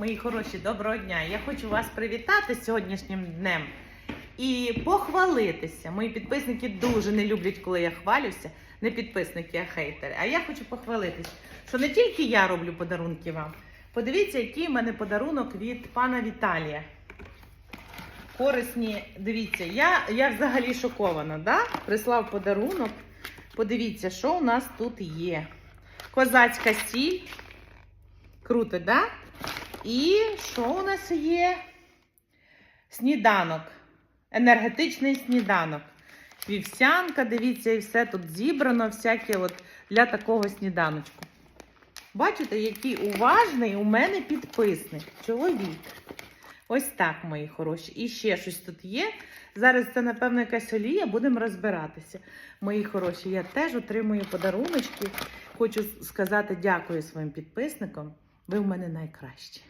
Мої хороші, доброго дня! Я хочу вас привітати сьогоднішнім днем і похвалитися. Мої підписники дуже не люблять, коли я хвалюся. Не підписники, а хейтери. А я хочу похвалитись, що не тільки я роблю подарунки вам. Подивіться, який в мене подарунок від пана Віталія. Корисні, дивіться, я, я взагалі шокована, да? Прислав подарунок. Подивіться, що у нас тут є. Козацька сіль. Круто, да? І що у нас є? Сніданок. Енергетичний сніданок. Вівсянка, дивіться, і все тут зібрано, всяке от для такого сніданочку. Бачите, який уважний у мене підписник. Чоловік. Ось так, мої хороші. І ще щось тут є. Зараз це, напевно, якась олія, будемо розбиратися. Мої хороші, я теж отримую подаруночки. Хочу сказати дякую своїм підписникам. Ви в мене найкращі.